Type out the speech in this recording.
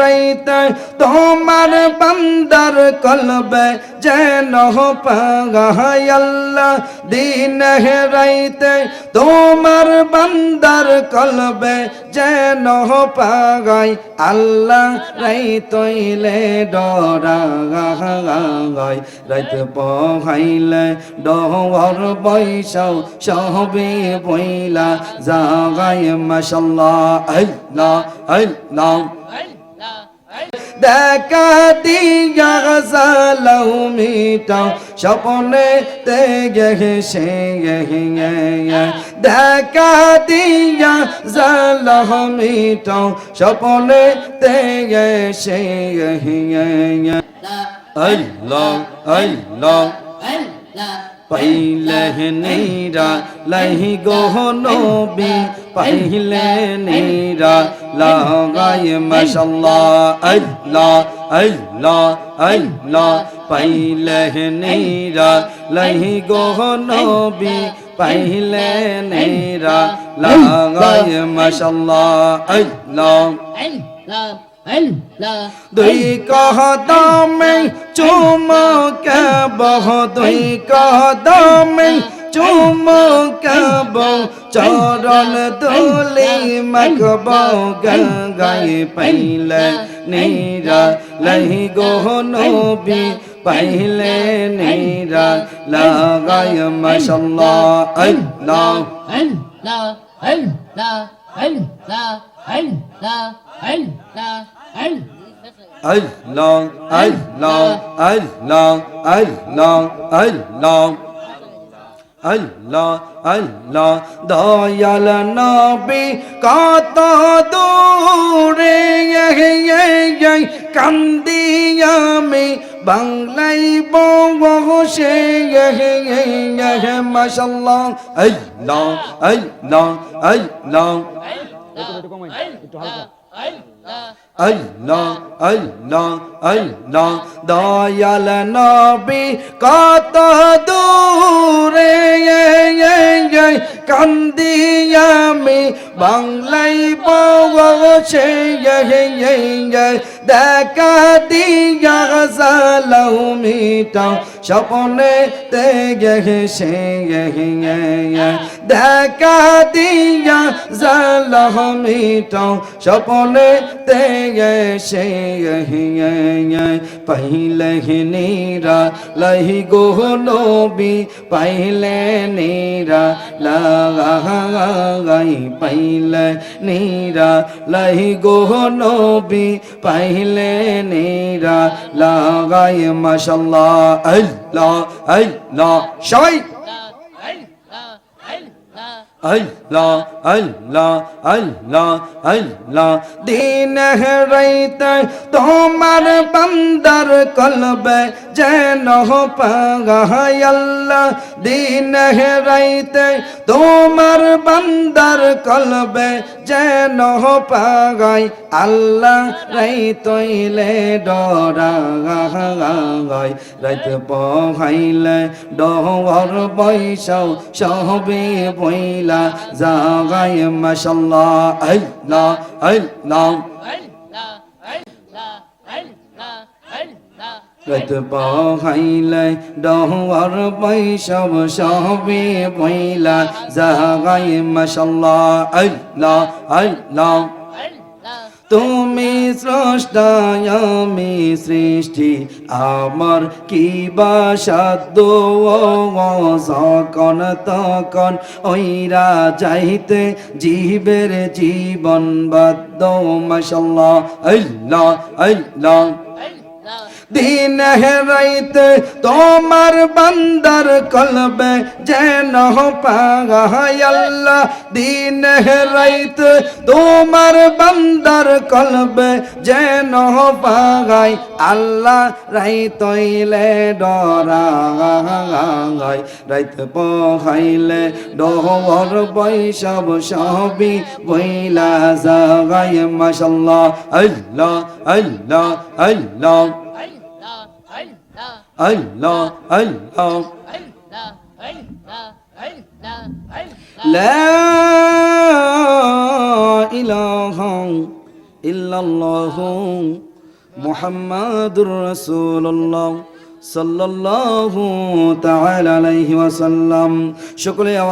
রাইতে তোমার বান্দার কলবে যেন পাগায় আল্লাহ। দিন রাইতে তোমার বান্দার কলবে যেন পাগাই আল্লাহ। রাই তৈলে ডরাগাই রাইত পহাইলে ডহর বৈশাও সহবে বইলা। জাগাই মাশাল্লাহ আল্লাহ আল্লাহ দেখা দিয়া গজালাও মিটাও, স্বপনে তে গেছে দেখা দিয়া জালাহ মিটাও, স্বপনে তে গেছে আল্লাহ আল্লাহ। পাইলে নেরা, লাহি গহ নবী পাইলে নেরা, লাগাই মাশাল্লাহ, আল্লাহ আল্লাহ আল্লাহ পাইলে নেরা, লাহি গহ নবী পাইলে নেরা, লাগাই মাশাল্লাহ আল্লাহ। দুই কদমে চুমকে বহ দুই কদমে চুমকব চরণ দুলি মকব গঙ্গাই পাইলে নীরা লহি গোহ নবী পাইলে নীরা লাগাই মাশাল্লাহ আল্লাহ আল্লাহ আল্লাহ আল্লাহ আল্লাহ আল্লাহ I long, I long, I long, I long, I long. আল্লাহ আল্লাহ দয়াল নবী কত দূরে কান্দি আমি বাংলাই বসে মাসাল্লাহ আল্লাহ আল্লাহ আল্লাহ একটু হালকা আল্লাহ আল্লাহ আল্লাহ। দয়াল নবী কত দূরে কান্দি আমি বাংলাই বসে দেখা দিয়া সালাও মিটাও স্বপনে তে গেছে দেখা দিয়া সালাও মিটাও স্বপনে करते ऐसे पहले ही नीरा लही गोहनो भी पहले नीरा लगाई पहले नीरा लही गोहनो भी पहले नीरा लगाई मशाल्लाह अल्लाह अल्लाह शाही আল্লাহ আল্লাহ আল্লাহ আল্লাহ। দিন রাইতে তোমার বান্দার কলবে যেন পাগা আল্লাহ। দিন রাইতে তোমার বান্দার কলবে যেন পাগাই। আল্লাহ রাই তৈলে ডরাগাই রাইতে পহাইলে ডহর বৈশাও সহবে বইলা। জাগাই মাশাল্লাহ, আল্লাহ আল্লাহ। রাত পহাইলে ডহর বৈশাও সহবে বইলা জাগাই মাশাল্লাহ, আল্লাহ আল্লাহ। তুমি স্রষ্টা আমি সৃষ্টি, আমার কি বা সাধ্য? সকন তখন ওইরা যাইতে জীবের জীবন বাদ্য, মশাল্লাহ, আল্লাহ আল্লাহ। দিন হেরাইতে তোমার বান্দার কলবে যেন আল্লাহ। দিন হেরাইতে তোমার বান্দার কলবে যেন পাগাই আল্লাহ। রাই তৈলে ডরাগাই রাইতে পহাইলে ডহর বৈশব সবই বইলা জাগাই মাশাল্লাহ, আল্লাহ আল্লাহ আল্লাহ। الله الله لا إله إلا الله محمد رسول الله صلى الله تعالى عليه وسلم شكرا يا